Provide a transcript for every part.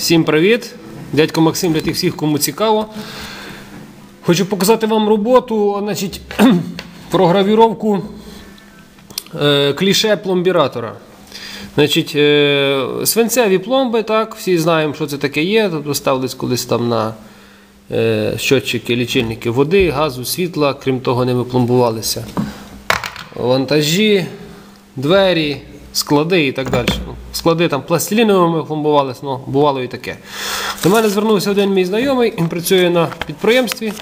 Всім привіт! Дядько Максим для тих всіх, кому цікаво. Хочу показати вам роботу, значить, про гравіровку е, кліше пломбіратора. Значить, е, свинцеві пломби, так, всі знаємо, що це таке є. Тобто ставились колись там на е, щотчики, лічильники води, газу, світла, крім того, ними пломбувалися. Вантажі, двері, склади і так далі. Склади там пластиліновими пломбувалися, ну, бувало і таке. До мене звернувся один мій знайомий, він працює на підприємстві.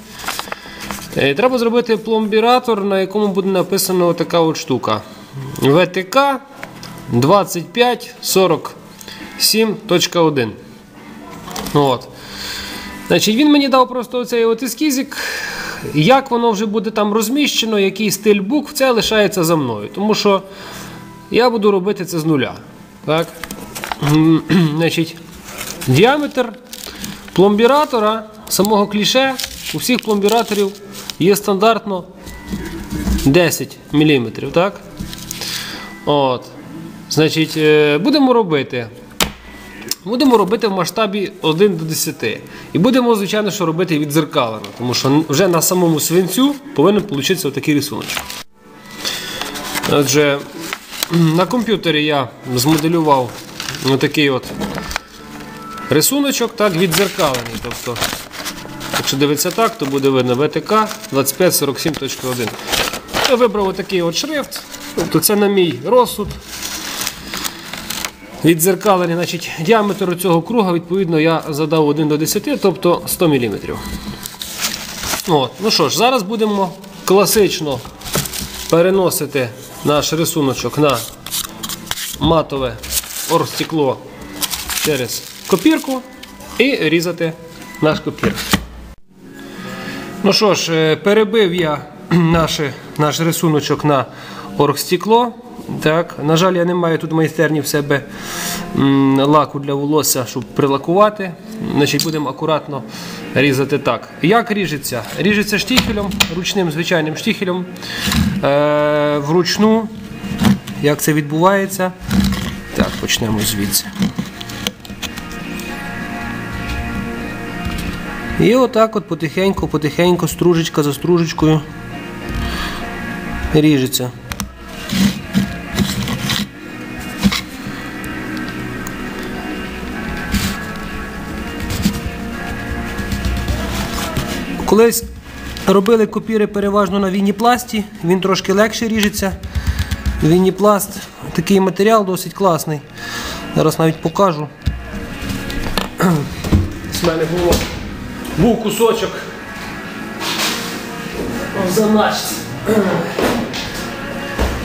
Е, Треба зробити пломбіратор, на якому буде написано така от штука. ВТК 2547.1. От. Значить, він мені дав просто оцей от ескізик. Як воно вже буде там розміщено, який стиль букв, це лишається за мною. Тому що я буду робити це з нуля. Так? Значить, діаметр пломбіратора, самого кліше, у всіх пломбіраторів є стандартно 10 мм. Так? От. Значить, е, будемо робити. Будемо робити в масштабі 1 до 10. І будемо, звичайно, що робити відзеркалено, тому що вже на самому свинцю повинен получитися такий рисунок. Отже, на комп'ютері я змоделював такий от рисуночок, так, відзеркалений. Тобто, якщо дивитися так, то буде видно ВТК 2547.1. Я вибрав такий от шрифт, тобто це на мій розсуд. Відзеркалення, значить, діаметр цього круга, відповідно, я задав 1 до 10, тобто 100 мм. От. Ну що ж, зараз будемо класично переносити наш рисуночок на матове оргстекло через копірку і різати наш копір. Ну що ж, е, перебив я наш, наш рисуночок на оргстекло. Так, На жаль, я не маю тут майстерні в себе лаку для волосся, щоб прилакувати. Значить, Будемо акуратно різати так. Як ріжеться? Ріжеться штіхелем, ручним звичайним штіхелем. Е, вручну. Як це відбувається? Так, почнемо звідси. І отак от потихеньку, потихеньку, стружечка за стружечкою ріжеться. Колись робили копіри переважно на вініпласті, він трошки легше ріжеться. Вініпласт такий матеріал досить класний. Зараз навіть покажу. З мене було, був кусочок в заначці.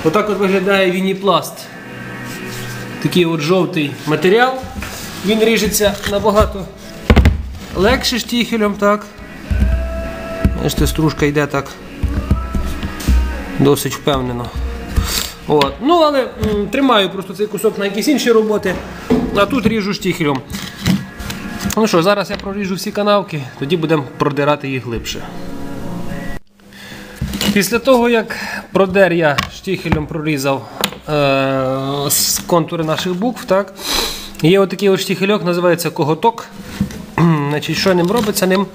Отак от виглядає вініпласт. Такий от жовтий матеріал. Він ріжеться набагато легше штіхелем, так. Бачите, стружка йде так досить впевнено. От. Ну, але тримаю просто цей кусок на якісь інші роботи, а тут ріжу штіхелем. Ну що, зараз я проріжу всі канавки, тоді будемо продирати їх глибше. Після того, як продер я штіхелем прорізав е- з контури наших букв, так, є отакий от штіхельок, називається коготок. Значить, Що ним робиться? Ним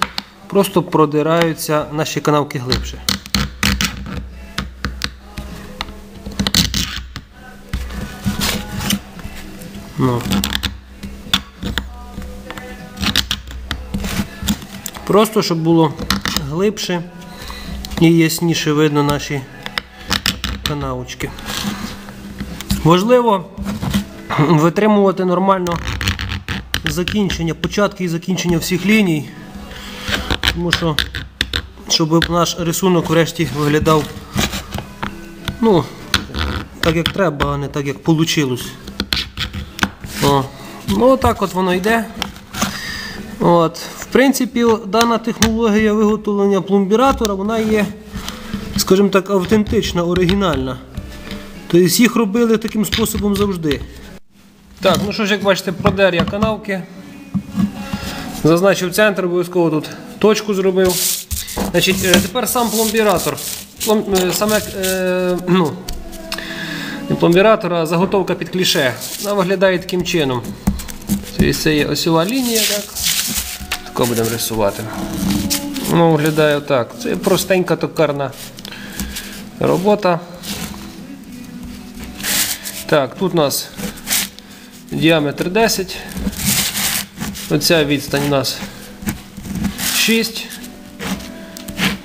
просто продираються наші канавки глибше. Ну. Просто щоб було глибше і ясніше видно наші канавочки. Важливо витримувати нормально закінчення, початки і закінчення всіх ліній, тому що щоб наш рисунок врешті виглядав ну, так як треба, а не так як вийшло. О, ну так от воно йде. От. В принципі, дана технологія виготовлення пломбіратора, вона є, скажімо так, автентична, оригінальна. Тобто їх робили таким способом завжди. Так, ну що ж, як бачите, продер я канавки. Зазначив центр, обов'язково тут точку зробив. Значить, е, Тепер сам пломбіратор. Плом, е, саме, е, ну, не пломбіратор, а заготовка під кліше. Вона виглядає таким чином. Це є осьова лінія, так? Тако будемо рисувати. Ну, виглядає отак. Це простенька токарна робота. Так, тут у нас діаметр 10. Оця відстань у нас 6.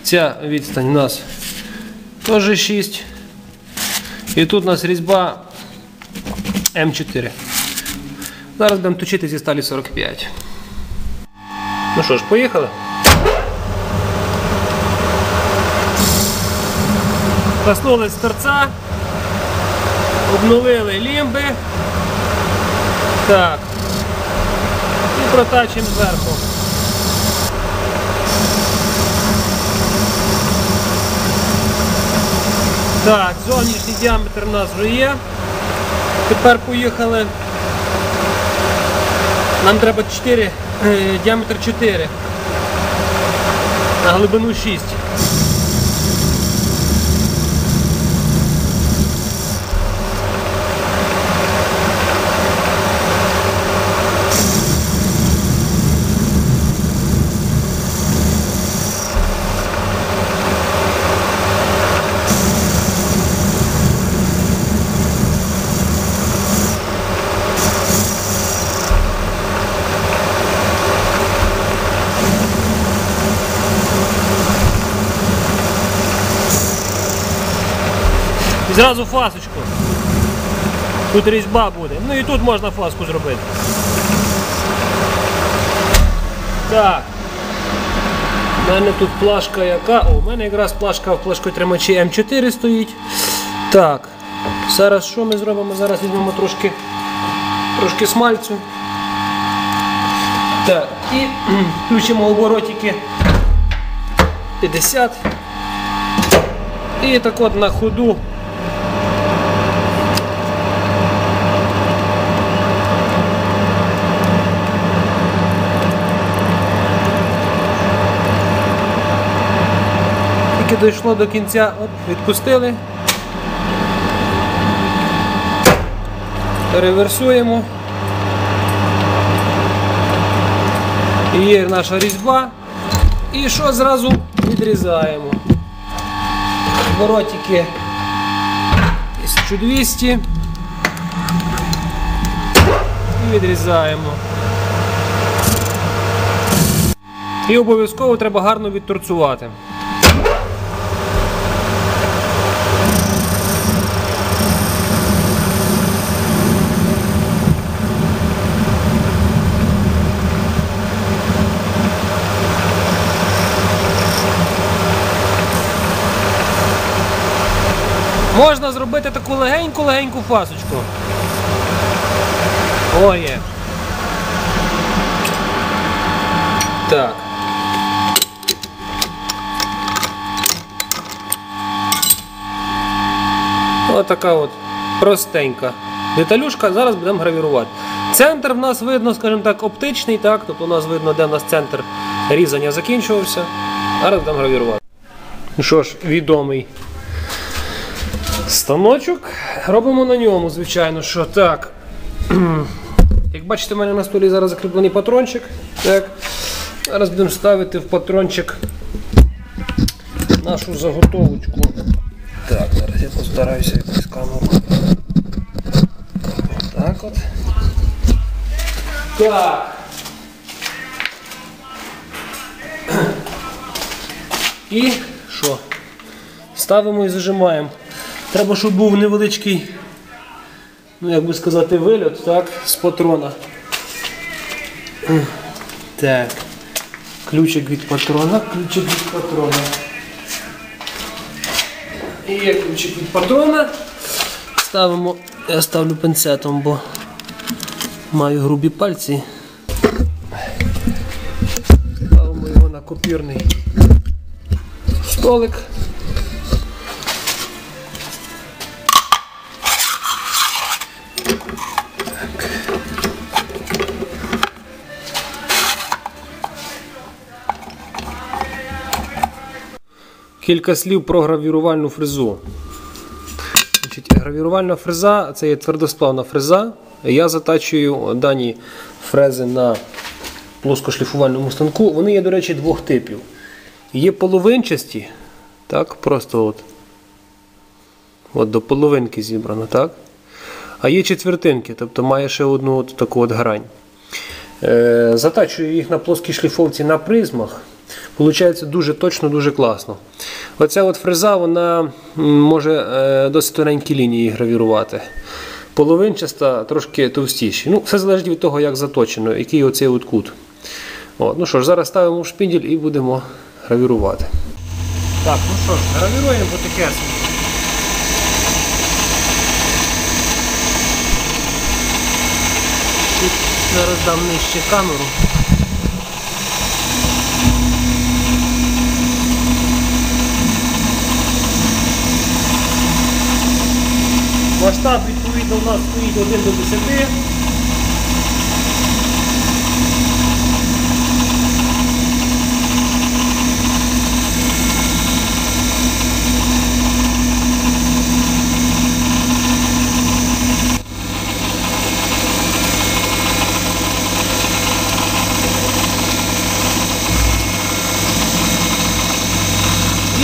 Ця відстань у нас теж 6. І тут у нас різьба М4. Зараз будемо точити зі сталі 45. Ну що ж, поїхали. Коснулись торця. Обнулили лімби. Так. І протачуємо зверху. Так, зовнішній діаметр у нас вже є. Тепер поїхали. Нам треба 4, е, діаметр 4. На глибину 6. І зразу фасочку. Тут різьба буде. Ну і тут можна фаску зробити. Так. У мене тут плашка яка. О, у мене якраз плашка в плашкотримачі М4 стоїть. Так. Зараз що ми зробимо? Зараз візьмемо трошки, трошки смальцю. Так, і включимо оборотики 50. І так от на ходу Тільки дійшло до кінця, от, відпустили. Реверсуємо. І Є наша різьба. І що зразу відрізаємо. Воротики 1200. І відрізаємо. І обов'язково треба гарно відторцувати. Можна зробити таку легеньку-легеньку фасочку. О, є. Так. Ось така от простенька деталюшка. Зараз будемо гравірувати. Центр в нас видно, скажімо так, оптичний, так? Тобто у нас видно, де в нас центр різання закінчувався. Зараз будемо гравірувати. Ну що ж, відомий станочок. Робимо на ньому, звичайно, що так. Як бачите, в мене на столі зараз закріплений патрончик. Так. Зараз будемо ставити в патрончик нашу заготовочку. Так, зараз я постараюся якусь камеру. Так от. Так. І що? Ставимо і зажимаємо. Треба, щоб був невеличкий, ну як би сказати, вильот, так, з патрона. Так. Ключик від патрона, ключик від патрона. І є ключик від патрона. Ставимо, я ставлю пинцетом, бо маю грубі пальці. Ставимо його на копірний столик. Кілька слів про гравірувальну фрезу. Значить, Гравірувальна фреза це є твердосплавна фреза. я затачую дані фрези на плоскошліфувальному станку. Вони є, до речі, двох типів. Є половинчасті, так, просто от, от до половинки зібрано, так? А є четвертинки, тобто має ще одну от таку от грань. Е, затачую їх на плоскій шліфовці на призмах. Получається дуже точно, дуже класно. Оця от фреза вона може е, досить тоненькі лінії гравірувати. Половинчаста трошки товстіші. Ну, Все залежить від того, як заточено, який оцей от кут. От, ну що ж, зараз ставимо в шпіндель і будемо гравірувати. Так, ну що ж, гравіруємо потихесенько. Тут зараз дам нижче камеру. Масштаб відповідно у нас стоїть 1 до 10.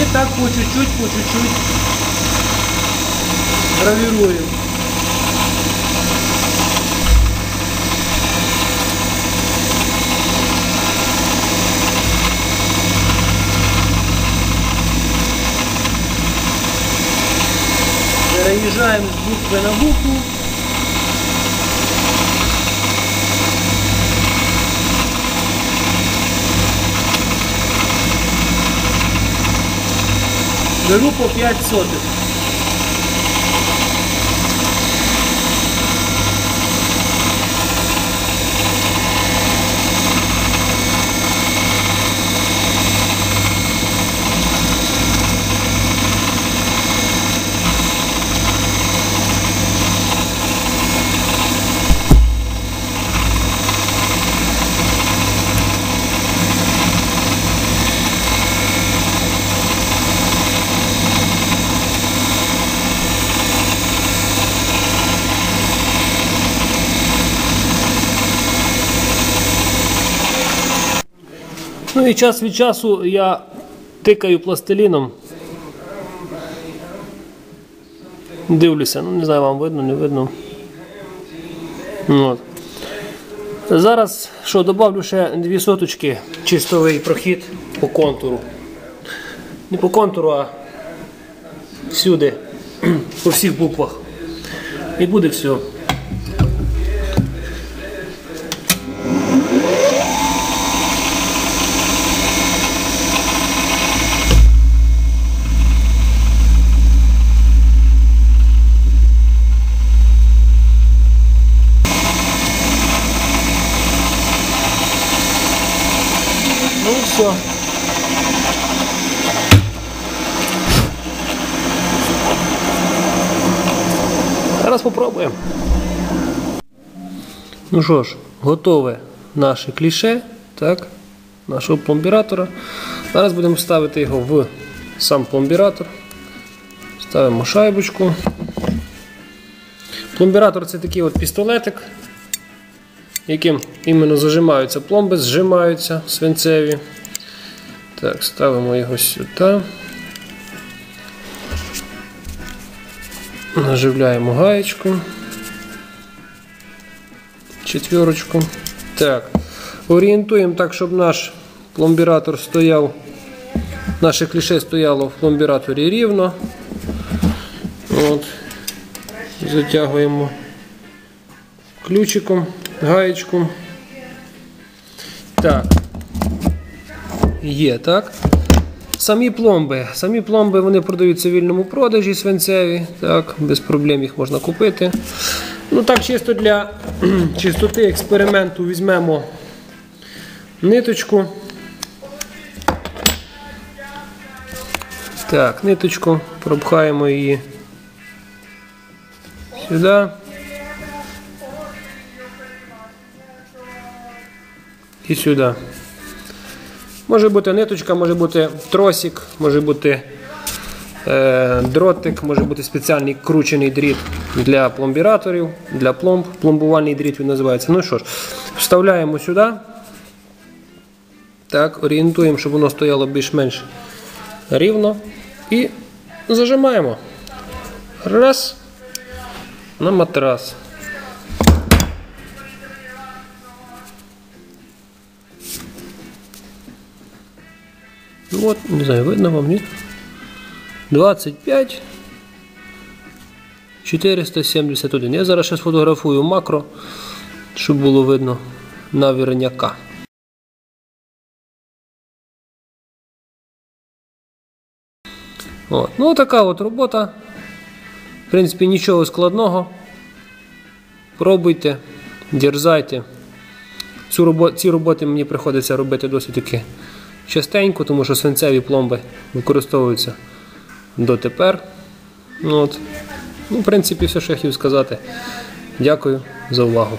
І так по чуть-чуть, по чуть-чуть гравіруємо. Переїжджаємо з букви на букву. Беру по 5 сотих. І час від часу я тикаю пластиліном. Дивлюся, ну не знаю, вам видно, не видно. От. Зараз що, добавлю ще дві соточки чистовий прохід по контуру. Не по контуру, а всюди, по всіх буквах. І буде все. Ну і все. Зараз попробуємо. Ну що ж, готове наше кліше, так, нашого пломбіратора. Зараз будемо ставити його в сам пломбіратор. Ставимо шайбочку. Пломбіратор це такий от пістолетик, яким іменно зажимаються пломби, зжимаються свинцеві. Так, ставимо його сюди. Наживляємо гаєчку. Четверочку. Так. Орієнтуємо так, щоб наш пломбіратор стояв, наше кліше стояло в пломбіраторі рівно. От. Затягуємо ключиком, гаєчку. Так. Є, так. Самі пломби. Самі пломби вони продаються в вільному продажі свинцеві. Так, без проблем їх можна купити. Ну так, чисто для чистоти експерименту візьмемо ниточку. Так, ниточку, пропхаємо її сюди. І сюди. Може бути ниточка, може бути тросик, може бути дротик, може бути спеціальний кручений дріт для пломбіраторів, для пломб, пломбувальний дріт він називається. Ну що ж, вставляємо сюди. Так, орієнтуємо, щоб воно стояло більш-менш рівно. І зажимаємо. Раз. На матрас. Ну от, не знаю, видно вам, ні? 25 471. Я зараз ще сфотографую макро, щоб було видно на вірняка. От. Ну, така от робота. В принципі, нічого складного. Пробуйте, дерзайте. Цю робо- ці роботи мені приходиться робити досить таки частенько, тому що свинцеві пломби використовуються дотепер. Ну, От. Ну, в принципі, все, що я хотів сказати. Дякую за увагу.